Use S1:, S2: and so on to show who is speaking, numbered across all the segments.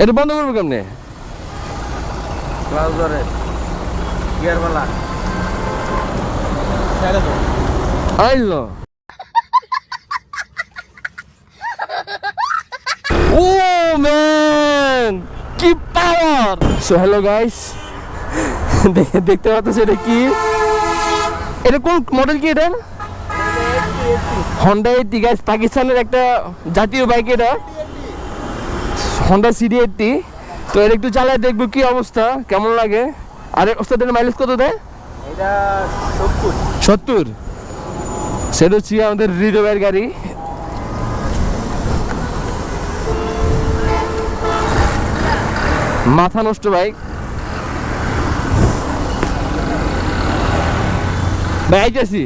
S1: এটা বন্ধ করব কেমনে? আইলো। ও ম্যান কি পাওয়ার সো হ্যালো গাইস দেখতে পাচ্ছ এটা কি? এটা কোন মডেল কি এটা? হন্ডা এইটটি গাইস পাকিস্তানের একটা জাতীয় বাইক এটা। হন্ডা সিডি এইটটি তো এর একটু চালায় দেখব কি অবস্থা কেমন লাগে? আর ওস্তাদ মাইলেজ কত দেয়?
S2: এটা সত্তর।
S1: সেটা হচ্ছে আমাদের হৃদয়ের গাড়ি। মাথা নষ্ট বাইক ভাই আইতেছি।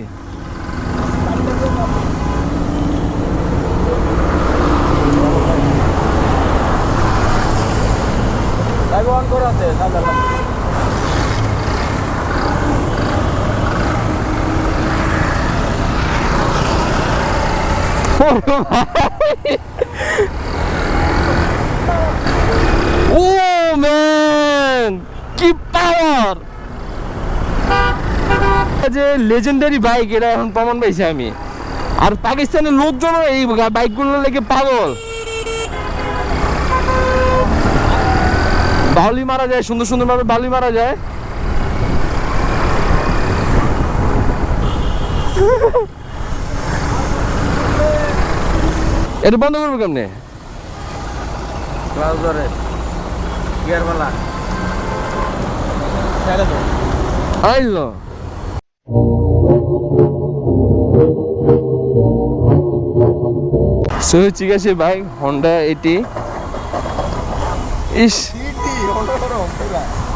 S2: অন
S1: কি পাওয়ার যে লেজেন্ডারি বাইক এটা এখন প্রমাণ পাইছি আমি। আর পাকিস্তানের লোকজনও এই বাইকগুলো লেগে পাগল। বাউলি মারা যায় সুন্দর সুন্দর ভাবে বাউলি মারা যায়। এটা বন্ধ করব কেমনে? আইলো সো হচ্ছে গেছে বাইক হন্ডা এটি। ইস। ほらほらほら。